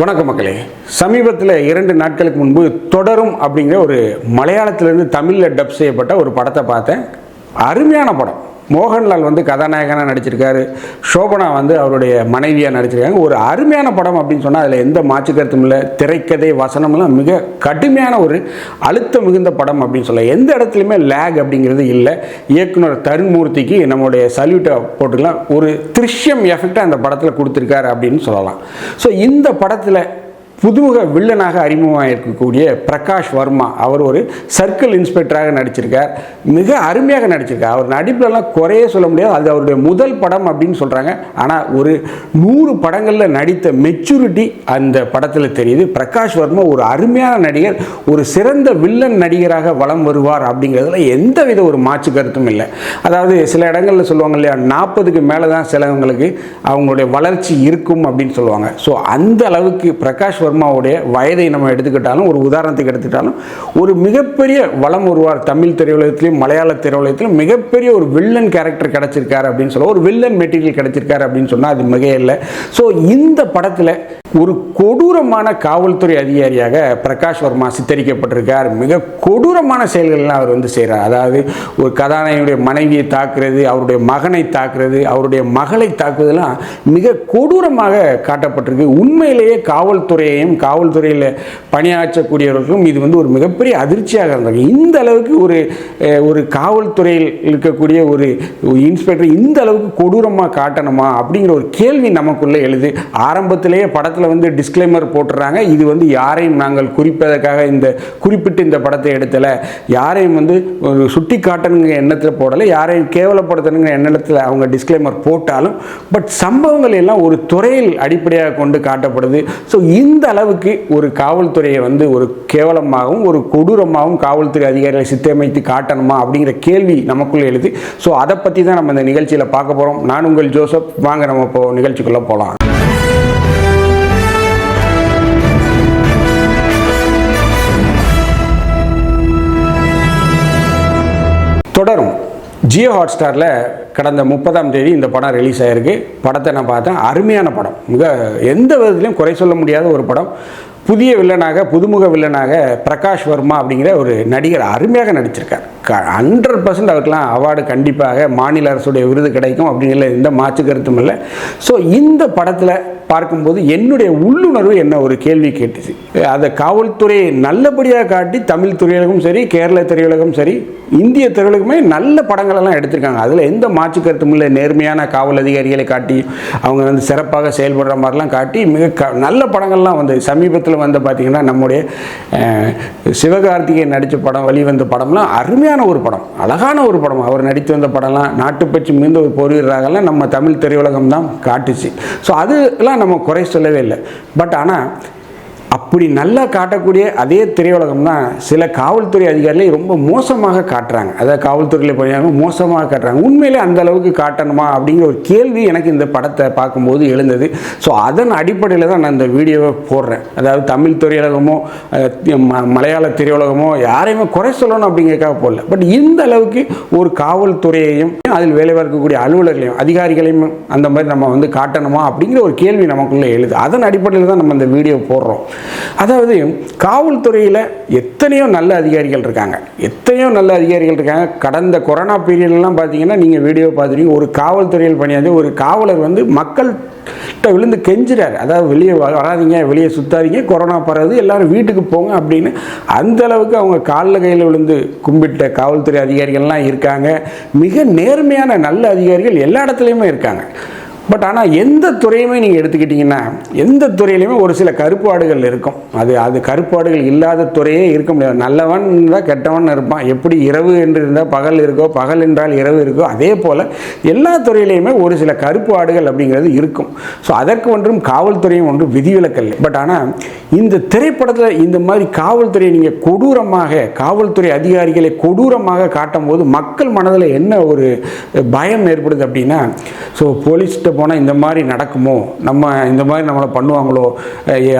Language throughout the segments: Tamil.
வணக்கம் மக்களே. சமீபத்தில் இரண்டு நாட்களுக்கு முன்பு தொடரும் அப்படிங்கிற ஒரு மலையாளத்திலிருந்து தமிழில் டப் செய்யப்பட்ட ஒரு படத்தை பார்த்தேன். அருமையான படம். மோகன்லால் வந்து கதாநாயகனாக நடிச்சிருக்காரு. சோபனா வந்து அவருடைய மனைவியாக நடிச்சிருக்காங்க. ஒரு அருமையான படம் அப்படின்னு சொன்னால் அதில் எந்த மாற்று கருத்தும் இல்லை. திரைக்கதை வசனம்லாம் மிக கடுமையான ஒரு அழுத்தம் மிகுந்த படம் அப்படின்னு சொல்லலாம். எந்த இடத்துலையுமே லேக் அப்படிங்கிறது இல்லை. இயக்குனர் தருண்மூர்த்திக்கு நம்முடைய சல்யூட்டை போட்டுக்கலாம். ஒரு திருஷ்யம் எஃபெக்டாக அந்த படத்தில் கொடுத்துருக்காரு அப்படின்னு சொல்லலாம். ஸோ இந்த படத்தில் புதுமுக வில்லனாக அறிமுகமாக இருக்கக்கூடிய பிரகாஷ் வர்மா அவர் ஒரு சர்க்கிள் இன்ஸ்பெக்டராக நடிச்சிருக்கார். மிக அருமையாக நடிச்சிருக்கார். அவர் நடிப்புலலாம் குறையே சொல்ல முடியாது. அது அவருடைய முதல் படம் அப்படின்னு சொல்கிறாங்க ஆனால் ஒரு நூறு படங்களில் நடித்த மெச்சூரிட்டி அந்த படத்தில் தெரியுது. பிரகாஷ் வர்மா ஒரு அருமையான நடிகர் ஒரு சிறந்த வில்லன் நடிகராக வலம் வருவார் அப்படிங்கிறதுல எந்தவித ஒரு மாற்று கருத்தும் இல்லை. அதாவது சில இடங்களில் சொல்லுவாங்க இல்லையா நாற்பதுக்கு மேலே தான் சிலவங்களுக்கு அவங்களுடைய வளர்ச்சி இருக்கும் அப்படின்னு சொல்லுவாங்க. ஸோ அந்த அளவுக்கு பிரகாஷ் வர்மாவுடைய வயதை நம்ம எடுத்துக்கிட்டாலும் ஒரு உதாரணத்துக்கு எடுத்துக்கிட்டாலும் ஒரு மிகப்பெரிய வளம் வருவார் தமிழ் திரையுலகத்திலையும் மலையாள திரையுலகத்திலும் மிகப்பெரிய ஒரு வில்லன் கேரக்டர் கிடைச்சிருக்காரு அப்படின்னு சொல்ல ஒரு வில்லன் மெட்டீரியல் கிடச்சிருக்காரு அப்படின்னு சொன்னால் அது மிக இல்லை ஸோ இந்த படத்தில் ஒரு கொடூரமான காவல்துறை அதிகாரியாக பிரகாஷ் வர்மா சித்தரிக்கப்பட்டிருக்கார். மிக கொடூரமான செயல்கள்லாம் அவர் வந்து செய்கிறார் அதாவது ஒரு கதாநாயகனுடைய மனைவியை தாக்குறது அவருடைய மகனை தாக்குறது அவருடைய மகளை தாக்குவதெல்லாம் மிக கொடூரமாக காட்டப்பட்டிருக்கு. உண்மையிலேயே காவல்துறையை துறையும் காவல்துறையில் பணியாற்றக்கூடியவர்களுக்கும் இது வந்து ஒரு மிகப்பெரிய அதிர்ச்சியாக இருந்தது. இந்த அளவுக்கு ஒரு ஒரு காவல்துறையில் இருக்கக்கூடிய ஒரு இன்ஸ்பெக்டர் இந்த அளவுக்கு கொடூரமாக காட்டணுமா அப்படிங்கிற ஒரு கேள்வி நமக்குள்ளே எழுது. ஆரம்பத்திலேயே படத்தில் வந்து டிஸ்க்ளைமர் போட்டுறாங்க. இது வந்து யாரையும் நாங்கள் குறிப்பதற்காக இந்த குறிப்பிட்டு இந்த படத்தை எடுத்தலை. யாரையும் வந்து ஒரு சுட்டி காட்டணுங்கிற எண்ணத்தில் போடலை. யாரையும் கேவலப்படுத்தணுங்கிற எண்ணத்தில் அவங்க டிஸ்க்ளைமர் போட்டாலும் பட் சம்பவங்கள் எல்லாம் ஒரு துறையில் அடிப்படையாக கொண்டு காட்டப்படுது. ஸோ இந்த அளவுக்கு ஒரு காவல்துறையை வந்து ஒரு கேவலமாகவும் ஒரு கொடூரமாகவும் காவல்துறை அதிகாரிகளை சித்தமைத்து காட்டணுமா அப்படிங்கிற கேள்வி நமக்குள்ளே எழுது. ஸோ அதை பற்றி தான் நம்ம இந்த நிகழ்ச்சியில் பார்க்க போகிறோம் நான் உங்கள் ஜோசப். வாங்க நம்ம இப்போ நிகழ்ச்சிக்குள்ளே போகலாம் தொடரும். ஜியோ ஹாட் ஸ்டாரில் கடந்த முப்பதாம் தேதி இந்த படம் ரிலீஸ் ஆகிருக்கு படத்தை நான் பார்த்தேன். அருமையான படம். மிக எந்த விதத்துலையும் குறை சொல்ல முடியாத ஒரு படம். புதிய வில்லனாக புதுமுக வில்லனாக பிரகாஷ் வர்மா அப்படிங்கிற ஒரு நடிகர் அருமையாக நடிச்சிருக்கார். க ஹண்ட்ரட் பர்சன்ட் அவருக்கெலாம் அவார்டு கண்டிப்பாக மாநில அரசுடைய விருது கிடைக்கும் அப்படிங்கிற எந்த மாற்று கருத்தும் இல்லை. ஸோ இந்த படத்தில் பார்க்கும்போது என்னுடைய உள்ளுணர்வு என்ன ஒரு கேள்வி கேட்டுச்சு. அதை காவல்துறையை நல்லபடியாக காட்டி தமிழ் திரையுலகம் சரி கேரள திரையுலகம் சரி இந்திய திரையுலகமே நல்ல படங்களெல்லாம் எடுத்திருக்காங்க. அதில் எந்த மாற்று கருத்தும் இல்லை. நேர்மையான காவல் அதிகாரிகளை காட்டி அவங்க வந்து சிறப்பாக செயல்படுற மாதிரிலாம் காட்டி மிக க நல்ல படங்கள்லாம் வந்து சமீபத்தில் வந்து பார்த்திங்கன்னா நம்முடைய சிவகார்த்திகேயன் நடித்த படம் வெளிவந்த படம்லாம் அருமையான ஒரு படம் அழகான ஒரு படம். அவர் நடித்து வந்த படம்லாம் நாட்டுப்பற்றி மிகுந்த ஒரு பொருளாகலாம் நம்ம தமிழ் திரையுலகம் தான் காட்டுச்சு. ஸோ அதெல்லாம் நம்ம குறை சொல்லவே இல்லை. பட் ஆனால் அப்படி நல்லா காட்டக்கூடிய அதே திரையுலகம் தான் சில காவல்துறை அதிகாரிகளை ரொம்ப மோசமாக காட்டுறாங்க. அதாவது காவல்துறையில் பணியாக மோசமாக காட்டுறாங்க. உண்மையிலே அந்த அளவுக்கு காட்டணுமா அப்படிங்கிற ஒரு கேள்வி எனக்கு இந்த படத்தை பார்க்கும்போது எழுந்தது. ஸோ அதன் அடிப்படையில் தான் நான் இந்த வீடியோவை போடுறேன். அதாவது தமிழ் திரையுலகமோ மலையாள திரையுலகமோ யாரையுமே குறை சொல்லணும் அப்படிங்கிறதுக்காக போடல. பட் இந்த அளவுக்கு ஒரு காவல்துறையையும் அதில் வேலை பார்க்கக்கூடிய அலுவலர்களையும் அதிகாரிகளையும் அந்த மாதிரி நம்ம வந்து காட்டணுமா அப்படிங்கிற ஒரு கேள்வி நமக்குள்ளே எழுது. அதன் அடிப்படையில் தான் நம்ம இந்த வீடியோ போடுறோம். அதாவது காவல்துறையில் எத்தனையோ நல்ல அதிகாரிகள் இருக்காங்க. எத்தனையோ நல்ல அதிகாரிகள் இருக்காங்க. கடந்த கொரோனா பீரியட்லாம் பார்த்தீங்கன்னா நீங்கள் வீடியோ பார்த்துருக்கீங்க ஒரு காவல்துறையில் பணியாற்றி ஒரு காவலர் வந்து மக்கள் கிட்ட விழுந்து கெஞ்சுறாரு. அதாவது வெளியே வ- வராதீங்க வெளியே சுத்தாதீங்க கொரோனா பரவுது எல்லாரும் வீட்டுக்கு போங்க அப்படின்னு. அந்த அளவுக்கு அவங்க காலில் கையில் விழுந்து கும்பிட்ட காவல்துறை அதிகாரிகள்லாம் இருக்காங்க. மிக நேர்மையான நல்ல அதிகாரிகள் எல்லா இடத்துலையுமே இருக்காங்க. பட் ஆனால் எந்த துறையுமே நீங்கள் எடுத்துக்கிட்டிங்கன்னா எந்த துறையிலையுமே ஒரு சில கருப்பாடுகள் இருக்கும். அது அது கருப்பாடுகள் இல்லாத துறையே இருக்க முடியாது. நல்லவன் இருந்தால் கெட்டவன் இருப்பான். எப்படி இரவு என்று இருந்தால் பகல் இருக்கோ பகல் என்றால் இரவு இருக்கோ அதே போல் எல்லா துறையிலையுமே ஒரு சில கருப்பாடுகள் அப்படிங்கிறது இருக்கும். ஸோ அதற்கு ஒன்றும் காவல்துறையும் ஒன்றும் விதிவிலக்கல்லை. பட் ஆனால் இந்த திரைப்படத்தில் இந்த மாதிரி காவல்துறையை நீங்கள் கொடூரமாக காவல்துறை அதிகாரிகளை கொடூரமாக காட்டும் போது மக்கள் மனதில் என்ன ஒரு பயம் ஏற்படுது அப்படின்னா ஸோ போலீஸ்கிட்ட போனால் இந்த மாதிரி நடக்குமோ? நம்ம இந்த மாதிரி நம்மளை பண்ணுவாங்களோ?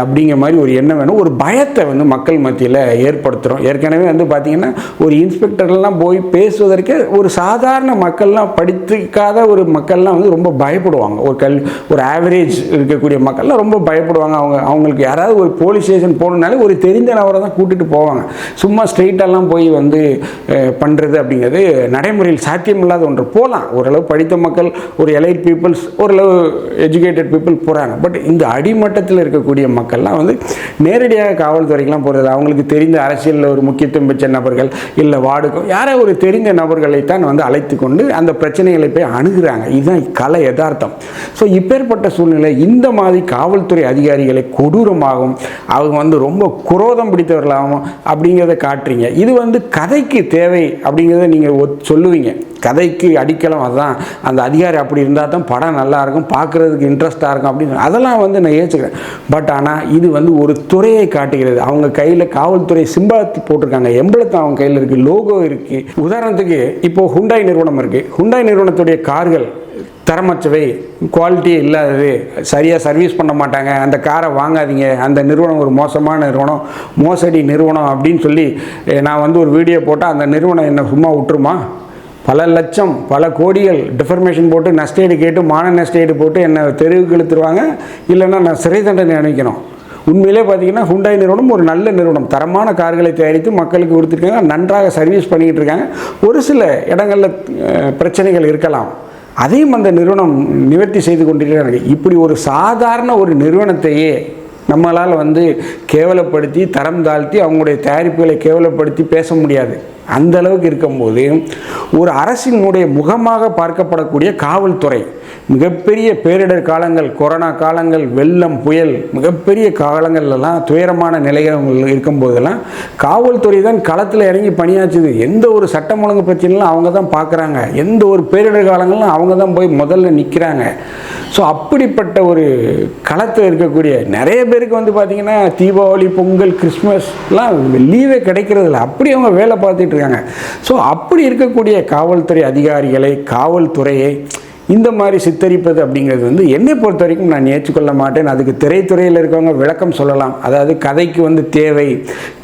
அப்படிங்கிற மாதிரி ஒரு எண்ணம் வேணும். ஒரு பயத்தை வந்து மக்கள் மத்தியில் ஏற்படுத்துகிறோம் ஏற்கனவே வந்து பார்த்திங்கன்னா ஒரு இன்ஸ்பெக்டர்லாம் போய் பேசுவதற்கு ஒரு சாதாரண மக்கள்லாம் படித்துக்காத ஒரு மக்கள்லாம் வந்து ரொம்ப பயப்படுவாங்க. ஒரு கல் ஒரு ஆவரேஜ் இருக்கக்கூடிய மக்கள்லாம் ரொம்ப பயப்படுவாங்க. அவங்க அவங்களுக்கு யாராவது ஒரு போலீஸ் ஸ்டேஷன் போகணுனாலே ஒரு தெரிந்த நபரை தான் கூட்டிகிட்டு போவாங்க. சும்மா ஸ்ட்ரெயிட்டெல்லாம் போய் வந்து பண்ணுறது அப்படிங்கிறது நடைமுறையில் சாத்தியமில்லாத ஒன்று. போகலாம் ஓரளவு படித்த மக்கள் ஒரு எலைட் பீப்புள்ஸ் ஓரளவு எஜுகேட்டட் பீப்புள் போகிறாங்க பட் இந்த அடிமட்டத்தில் இருக்கக்கூடிய மக்கள்லாம் வந்து நேரடியாக காவல்துறைக்கெலாம் போகிறது அவங்களுக்கு தெரிந்த அரசியலில் ஒரு முக்கியத்துவம் பெற்ற நபர்கள் இல்லை வார்டுக்கோ யாரோ ஒரு தெரிந்த நபர்களைத்தான் வந்து அழைத்து கொண்டு அந்த பிரச்சனைகளை போய் அணுகிறாங்க. இதுதான் கலை யதார்த்தம். ஸோ இப்பேற்பட்ட சூழ்நிலை இந்த மாதிரி காவல்துறை அதிகாரிகளை கொடூரமாகவும் அவங்க வந்து ரொம்ப குரோதம் பிடித்தவர்களாகவும் அப்படிங்கிறத காட்டுறீங்க. இது வந்து கதைக்கு தேவை அப்படிங்கிறத நீங்கள் சொல்லுவீங்க. கதைக்கு அடிக்கலாம் அதுதான் அந்த அதிகாரி அப்படி இருந்தால் தான் படம் நல்லாயிருக்கும் பார்க்குறதுக்கு இன்ட்ரெஸ்ட்டாக இருக்கும் அப்படின்னு. அதெல்லாம் வந்து நான் ஏற்றுக்கிறேன் பட் ஆனால் இது வந்து ஒரு துறையை காட்டுகிறது. அவங்க கையில் காவல்துறை சிம்பளத்து போட்டிருக்காங்க. எம்பளத்தை அவங்க கையில் இருக்குது லோகோ இருக்குது உதாரணத்துக்கு இப்போது ஹுண்டாய் நிறுவனம் இருக்குது ஹுண்டாய் நிறுவனத்துடைய கார்கள் தரமற்றவை குவாலிட்டி இல்லாதது சரியாக சர்வீஸ் பண்ண மாட்டாங்க. அந்த காரை வாங்காதீங்க. அந்த நிறுவனம் ஒரு மோசமான நிறுவனம் மோசடி நிறுவனம் அப்படின்னு சொல்லி நான் வந்து ஒரு வீடியோ போட்டால் அந்த நிறுவனம் என்னை சும்மா விட்டுருமா? பல லட்சம் பல கோடிகள் டிஃபர்மேஷன் போட்டு நஷ்டேடு கேட்டு மான நஷ்டேடு போட்டு என்னை தெருவுக்கு இழுத்துருவாங்க. இல்லைன்னா நான் சிறை தண்டனை நினைக்கணும் உண்மையிலே பார்த்தீங்கன்னா ஹுண்டாய் நிறுவனம் ஒரு நல்ல நிறுவனம். தரமான கார்களை தயாரித்து மக்களுக்கு கொடுத்துருக்காங்க. நன்றாக சர்வீஸ் பண்ணிக்கிட்டு இருக்காங்க. ஒரு சில இடங்களில் பிரச்சனைகள் இருக்கலாம். அதையும் அந்த நிறுவனம் நிவர்த்தி செய்து கொண்டிருக்கிறாங்க. இப்படி ஒரு சாதாரண ஒரு நிறுவனத்தையே நம்மளால் வந்து கேவலப்படுத்தி தரம் தாழ்த்தி அவங்களுடைய தயாரிப்புகளை கேவலப்படுத்தி பேச முடியாது. அந்த அளவுக்கு இருக்கும்போது ஒரு அரசினுடைய முகமாக பார்க்கப்படக்கூடிய காவல்துறை மிகப்பெரிய பேரிடர் காலங்கள் கொரோனா காலங்கள் வெள்ளம் புயல் மிகப்பெரிய காலங்கள்லாம் துயரமான நிலைகள் இருக்கும்போதெல்லாம் காவல்துறை தான் களத்தில் இறங்கி பணியாற்றுது. எந்த ஒரு சட்டம் ஒழுங்கு பிரச்சனைலாம் அவங்க தான் பார்க்குறாங்க. எந்த ஒரு பேரிடர் காலங்களும் அவங்க தான் போய் முதல்ல நிற்கிறாங்க. ஸோ அப்படிப்பட்ட ஒரு களத்தில் இருக்கக்கூடிய நிறைய பேருக்கு வந்து பார்த்திங்கன்னா தீபாவளி பொங்கல் கிறிஸ்மஸ்லாம் லீவே கிடைக்கிறதில்ல. அப்படி அவங்க வேலை பார்த்துட்டு இருக்காங்க. ஸோ அப்படி இருக்கக்கூடிய காவல்துறை அதிகாரிகளை காவல்துறையை இந்த மாதிரி சித்தரிப்பது அப்படிங்கிறது வந்து என்னை பொறுத்த வரைக்கும் நான் ஏற்றுக்கொள்ள மாட்டேன். அதுக்கு திரைத்துறையில் இருக்கவங்க விளக்கம் சொல்லலாம். அதாவது கதைக்கு வந்து தேவை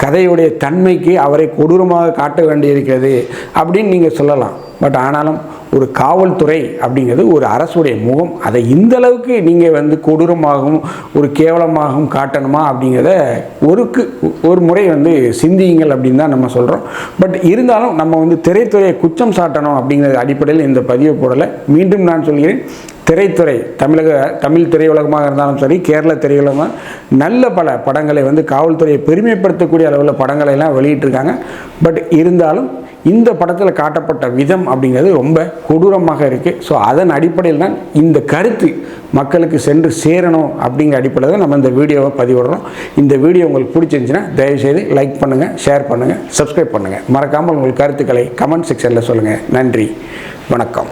கதையுடைய தன்மைக்கு அவரை கொடூரமாக காட்ட வேண்டியிருக்கிறது அப்படின்னு நீங்கள் சொல்லலாம். பட் ஆனாலும் ஒரு காவல்துறை அப்படிங்கிறது ஒரு அரசுடைய முகம். அதை இந்த அளவுக்கு நீங்கள் வந்து கொடூரமாகவும் ஒரு கேவலமாகவும் காட்டணுமா அப்படிங்கிறத ஒருக்கு ஒரு முறை வந்து சிந்தியுங்கள் அப்படின்னு தான் நம்ம சொல்கிறோம் பட் இருந்தாலும் நம்ம வந்து திரைத்துறையை குற்றம் சாட்டணும் அப்படிங்கிறது அடிப்படையில் இந்த பதிவை போடலை. மீண்டும் நான் சொல்கிறேன் திரைத்துறை தமிழக தமிழ் திரையுலகமாக இருந்தாலும் சரி கேரள திரையுலகமாக நல்ல பல படங்களை வந்து காவல்துறையை பெருமைப்படுத்தக்கூடிய அளவில் படங்களை எல்லாம் வெளியிட்டிருக்காங்க. பட் இருந்தாலும் இந்த படத்தில் காட்டப்பட்ட விதம் அப்படிங்கிறது ரொம்ப கொடூரமாக இருக்குது ஸோ அதன் அடிப்படையில் தான் இந்த கருத்து மக்களுக்கு சென்று சேரணும் அப்படிங்கிற அடிப்படையில் தான் நம்ம இந்த வீடியோவை பதிவிடுறோம் இந்த வீடியோ உங்களுக்கு பிடிச்சிருந்துச்சுன்னா தயவுசெய்து லைக் பண்ணுங்கள் ஷேர் பண்ணுங்கள் சப்ஸ்கிரைப் பண்ணுங்கள் மறக்காமல் உங்கள் கருத்துக்களை கமெண்ட் செக்ஷனில் சொல்லுங்கள் நன்றி. வணக்கம்.